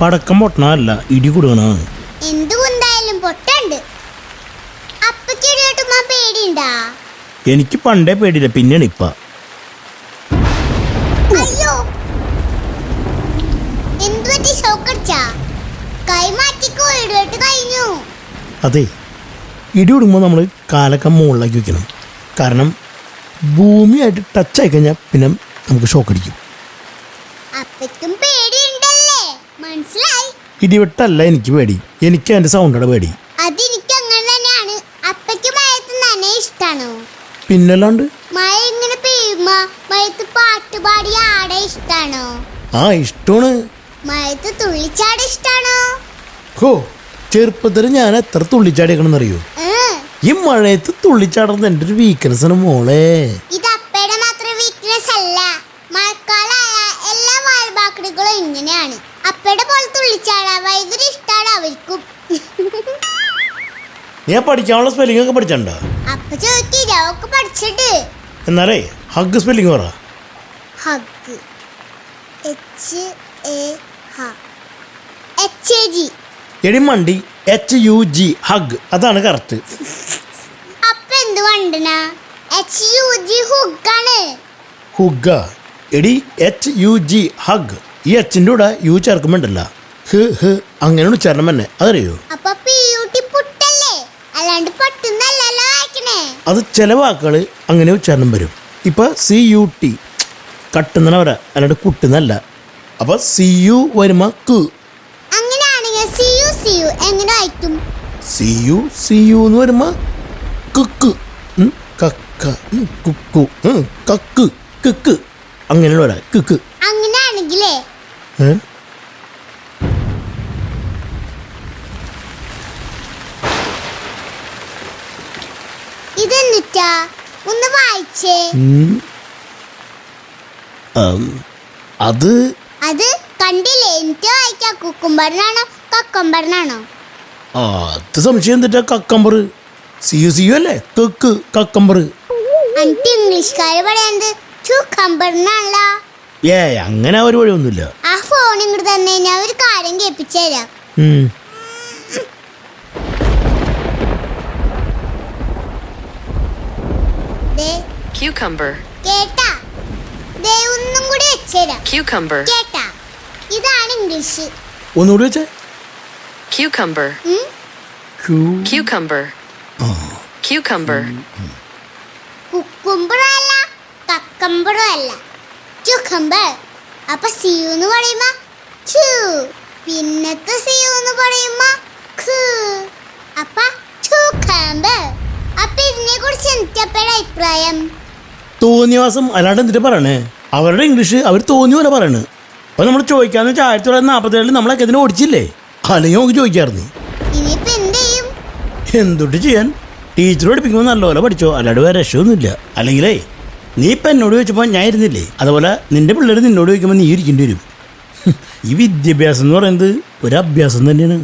പടക്കം പൊട്ടണല്ല. ഇടി കൊടുക്കണ എന്തു കുന്തായാലും പൊട്ടണ്ട്. എനിക്ക് പണ്ടേ പേടിയില്ല പിന്നെയാണ് ഇപ്പ. അയ്യോ. ഷോക്കടിച്ചാ കൈ മാറ്റിക്കോ കഴിഞ്ഞു. അതെ ഇടി കൊടുക്കുമ്പോൾ നമ്മൾ കാലൊക്കെ മുകളിലേക്ക് വെക്കണം. കാരണം ഭൂമിയായിട്ട് ടച്ച് ആയി കഴിഞ്ഞാൽ പിന്നെ നമുക്ക് ഷോക്ക് അടിക്കും. അപ്പയ്ക്കും പേടിയുണ്ടല്ലേ? മനസ്സിലായി. ഇടിവെട്ടല്ല എനിക്ക് പേടി. എനിക്ക് എന്റെ സൗണ്ടോടെ പേടി. അതെനിക്ക് അങ്ങനെ തന്നെയാണ്. അപ്പയ്ക്ക് മയത്ത് നന്നെ ഇഷ്ടാണോ? പിന്നല്ലാണ്ട്? മഴ ഇങ്ങനെ പെയ്യുമ്പോ മയത്ത് പാട്ട് പാടി ആടെ ഇഷ്ടാണോ? ആ ഇഷ്ടമാണ്. മയത്ത് തുള്ളിച്ചാട് ഇഷ്ടാണോ? ഹോ ചെറുപ്പത്തിൽ ഞാൻ എത്ര തുള്ളിച്ചാടിക്കണമെന്നറിയോ ഈ മഴയത്ത് തുള്ളിച്ചാടുന്നത് എന്റെ ഒരു വീക്ക്നെസ് ആണ് മോളെ. ഇത് അപ്പയുടെ മാത്രം വീക്ക്നെസ് അല്ല മഴക്കാലായ എല്ലാ വാൽബാക്കടികളും ഇങ്ങനെയാണ്. അപ്പയുടെ പോലെ തുള്ളിച്ചാടാ ഭയങ്കര ഇഷ്ടാണ് അവർക്കും. ഞാൻ പഠിക്കാനുള്ള സ്പെല്ലിംഗ് ഒക്കെ പഠിച്ചിട്ടുണ്ടോ അപ്പ ചോദിക്കില്ല അവക്ക് പഠിച്ചിട്ട്. എന്നാലേ ഹഗ് സ്പെല്ലിംഗ് പറ. ഹഗ് എച്ച് എ ഹ എച്ച് എ ജി എടി മണ്ടി എച്ച് യു ജി ഹഗ് അതാണ് കറക്റ്റ് അപ്പ എന്ത് കണ്ടന എച്ച് യു ജി ഹുഗാണ് ഹുഗ എടി എച്ച് യു ജി ഹഗ് ഈ അച്ഛന്റെ കൂടെ യു ചേർക്കുമ്പോണ്ടല്ല. ഹ് ഹ് അങ്ങനെയാണ് ഉച്ചാരണം തന്നെ അതറിയോ? അപ്പൊ പുട്ടല്ലേ? അല്ലാണ്ട് പട്ടുന്നല്ലല്ലോ വായിക്കണേ. അത് ചില വാക്കുകൾ അങ്ങനെ ഉച്ചാരണം വരും. ഇപ്പൊ സി യു ടി. കട്ടുന്ന അല്ലാണ്ട് കുട്ടുന്നല്ല അപ്പൊ സി യു വരുമ്പോ കു. അങ്ങനെയാണെങ്കിൽ സി യു സി യു എങ്ങനെ വായിക്കും? സി യു സി യു എന്ന് വരുമ്പോ കുക്ക് ഉം, കക്ക ഉം, കുക്കു ഉം, കക്ക് കിക്ക് അങ്ങനെയുള്ള വരാ. കിക്ക് അങ്ങനെയാണെങ്കിലേ ഏ? ഇതെന്നിട്ടാ? ഒന്ന് വായിച്ചേ. അത്? അത് കണ്ടില്ലേ? എനിക്ക് വായിക്കാം. കുക്കുംബറിനാണോ? ആ, അത് സംശയം എന്തിട്ടാ? Cucumber. C U C U അല്ലേ? കക്ക് കക്കമ്പർ. എന്നിട്ട് ഇംഗ്ലീഷുകാര് പറയുന്നത് ഏ അങ്ങനെ ഒരു വഴിയൊന്നുമില്ല. ആ ഫോൺ ഇങ്ങോട്ട് തന്നെ ഞാൻ ഒരു കാര്യം കേൾപ്പിച്ചു തരാം. ദേ cucumber, കേട്ടാ? ദേ ഒന്നും കൂടി വെച്ചുതരാം cucumber, കേട്ടാ? ഇതാണ് ഇംഗ്ലീഷ്. ഒന്നുകൂടി വെച്ചേ? Cucumber, ഉം? ക്യൂ cucumber, cucumber, കുക്കുംബറും അല്ല കക്കമ്പറും അല്ല. ചുക്കമ്പർ അപ്പൊ സിയു എന്ന് പറയുമ്പോ ചു. പിന്നത്തെ സിയു എന്ന് പറയുമ്പോ ഖു. അപ്പൊ ചൂക്കാമ്പ് അപ്പൊ ഇതിനെ കുറിച്ച് എനിക്കപ്പോഴ അഭിപ്രായം? തോന്നിയവാസം അല്ലാണ്ട് എന്തിട്ട് പറയണേ? അവരുടെ ഇംഗ്ലീഷ് അവർ തോന്നി പോലെ പറയണ്. അപ്പൊ നമ്മൾ ചോദിക്കാന്ന് വെച്ചാൽ ആയിരത്തി തൊള്ളായിരത്തി നാൽപ്പത്തേഴിൽ നമ്മളൊക്കെ ഇതിനെ ഓടിച്ചില്ലേ? അല്ലെങ്കിൽ നമുക്ക് ചോദിക്കായിരുന്നു. എന്തൊട്ട് ചെയ്യാൻ? ടീച്ചർ പഠിപ്പിക്കുമ്പോൾ നല്ലപോലെ പഠിച്ചോ? അല്ലാണ്ട് വേറെ രക്ഷമൊന്നുമില്ല അല്ലെങ്കിലേ നീ ഇപ്പം എന്നോട് ചോദിച്ചപ്പോൾ ഞാൻ ഇരുന്നില്ലേ അതുപോലെ നിന്റെ പിള്ളേർ നിന്നോട് ചോദിക്കുമ്പോൾ നീ ഇരിക്കേണ്ടി വരും. ഈ വിദ്യാഭ്യാസം എന്ന് പറയുന്നത് ഒരു അഭ്യാസം തന്നെയാണ്.